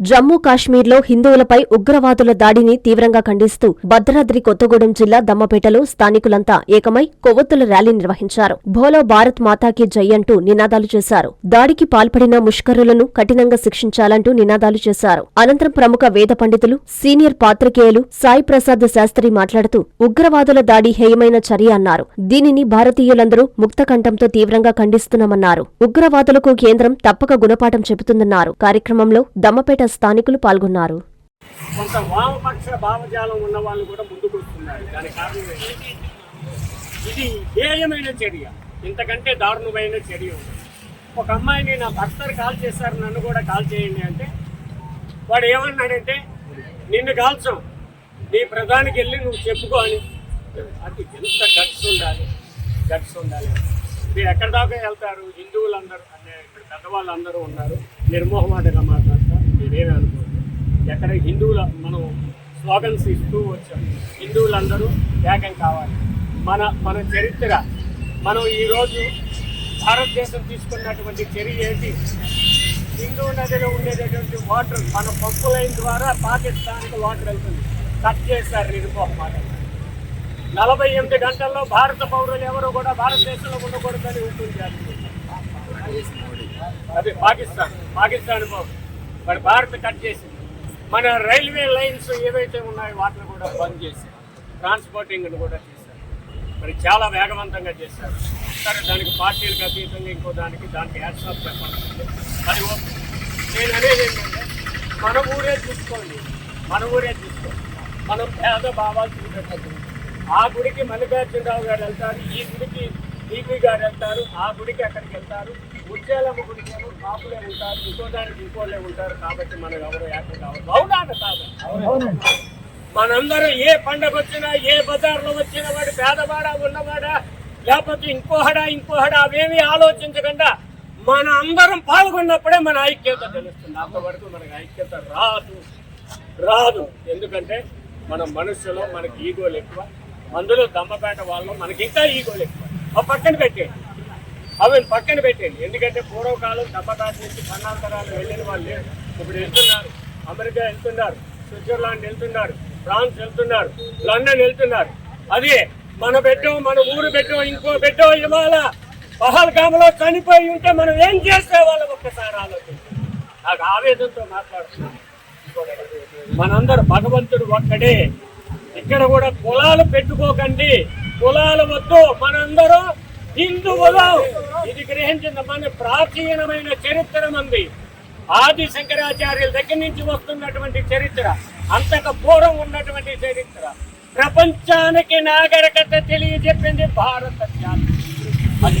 జమ్మూ కాశ్మీర్లో హిందువులపై ఉగ్రవాదుల దాడిని తీవ్రంగా ఖండిస్తూ భద్రాద్రి కొత్తగూడెం జిల్లా దమ్మపేటలో స్థానికులంతా ఏకమై కొవ్వొత్తుల ర్యాలీ నిర్వహించారు. భోలో భారత్ మాతాకి జై అంటూ నినాదాలు చేశారు. దాడికి పాల్పడిన ముష్కరులను కఠినంగా శిక్షించాలంటూ నినాదాలు చేశారు. అనంతరం ప్రముఖ వేద పండితులు సీనియర్ పాత్రికేయులు సాయి ప్రసాద్ శాస్త్రి మాట్లాడుతూ ఉగ్రవాదుల దాడి హేయమైన చర్య అన్నారు. దీనిని భారతీయులందరూ ముక్తకంఠంతో తీవ్రంగా ఖండిస్తున్నామన్నారు. ఉగ్రవాదులకు కేంద్రం తప్పక గుణపాఠం చెబుతుందన్నారు. కార్యక్రమంలో దమ్మపేట స్థానికులు పాల్గొన్నారు. కొంత వామపక్ష భావజాలం ఉన్న వాళ్ళు కూడా ముందుకు వస్తున్నారు. దాని కారణం ఇది హేయమైన చర్య. ఇంతకంటే దారుణమైన చర్య ఒక అమ్మాయిని నా భర్తను కాల్ చేశారు నన్ను కూడా కాల్ చేయండి అంటే వాడు ఏమన్నాడంటే నిన్ను కాల్చాం. నీ ప్రధానికి వెళ్ళి నువ్వు చెప్పుకో అని. అది ఎంత గట్స్ ఉండాలి? గట్స్ ఉండాలి. మీరు ఎక్కడి దాకా వెళ్తారు? హిందువులందరూ అంటే ఇక్కడ పెద్దవాళ్ళు అందరూ ఉన్నారు నిర్మోహమాటగా మాట నేను అనుకోరు ఎక్కడ హిందువుల మనం స్లోగన్స్ ఇస్తూ వచ్చాం. హిందువులందరూ ఏకం కావాలి. మన మన చరిత్ర మనం ఈరోజు భారతదేశం తీసుకున్నటువంటి చర్య ఏంటి? హిందూ నదిలో ఉండేటటువంటి వాటర్ మన పంపు లైన్ ద్వారా పాకిస్తాన్కి వాటర్ వెళ్తుంది. కట్ చేశారు నిర్మోహమాట నలభై ఎనిమిది గంటల్లో భారత పౌరులు ఎవరు కూడా భారతదేశంలో ఉండకూడదని ఉంటుంది అది పాకిస్తాన్. పాకిస్తాన్ పౌరులు. మరి భారత్ కట్ చేసింది మన రైల్వే లైన్స్ ఏవైతే ఉన్నాయో వాటిని కూడా బంద్ చేశారు ట్రాన్స్పోర్టింగ్ను కూడా చేశారు. మరి చాలా వేగవంతంగా చేశారు. సరే దానికి పార్టీలకు అతీతంగా ఇంకో దానికి దానికి యాక్సాప్ చెప్పాలి అది నేను అనేది ఏంటంటే మన ఊరే చూసుకోండి. మన ఊరే చూసుకోండి. మనం పేద భావాలు చూపెట్టద్దు ఆ గుడికి మల్లికార్జునరావు గారు వెళ్తారు ఈ గుడికి డిపి గారు వెళ్తారు ఆ గుడికి అక్కడికి వెళ్తారు? గుడికి ఏమో కాపులే ఉంటారు ఇంకో దానికి ఇంకోళ్ళే ఉంటారు కాబట్టి మనం ఎవరు యాక్ట్ కావాలి అవునా కాదు. మనందరం ఏ పండగ వచ్చినా ఏ బజార్లో వచ్చినా వాడు పేదవాడా ఉన్నవాడా లేకపోతే ఇంకోహడా ఇంకోహడా అవేమీ ఆలోచించకుండా మన అందరం పాల్గొన్నప్పుడే మన ఐక్యత తెలుస్తుంది. అంతవరకు మనకి ఐక్యత రాదు. రాదు. ఎందుకంటే మన మనుషులో మనకి ఈగోలు ఎక్కువ అందులో దమ్మపేట వాళ్ళు మనకి ఇంకా ఈగోలు ఎక్కువ. ఆ పక్కన పెట్టేయండి. అవి పక్కన పెట్టండి. ఎందుకంటే పూర్వకాలం దమ్మపేట నుంచి పన్నాంతరాలు వెళ్ళిన వాళ్ళు ఇప్పుడు వెళ్తున్నారు. అమెరికా వెళ్తున్నారు. స్విట్జర్లాండ్ వెళ్తున్నారు. ఫ్రాన్స్ వెళ్తున్నారు. లండన్ వెళ్తున్నారు. అదే మన పెట్టం మన ఊరు పెట్టం ఇంకో పెట్టో ఇవాళ పహల్గామలో చనిపోయి ఉంటే మనం ఏం చేస్తే వాళ్ళం ఒక్కసారి ఆలోచించాలి నాకు ఆవేదనతో మాట్లాడుతున్నాను. మనందరూ భగవంతుడు ఒక్కడే. ఇక్కడ కూడా కులాలు పెట్టుకోకండి. కులాలు వద్దు. మనందరూ హిందువులు ఇది గ్రహించిన మన ప్రాచీనమైన చరిత్ర మంది. ఆది శంకరాచార్యుల దగ్గర నుంచి వస్తున్నటువంటి చరిత్ర అంతకు పూర్వం ఉన్నటువంటి చరిత్ర. ప్రపంచానికి నాగరికత తెలియజెప్పింది భారత జాతి అది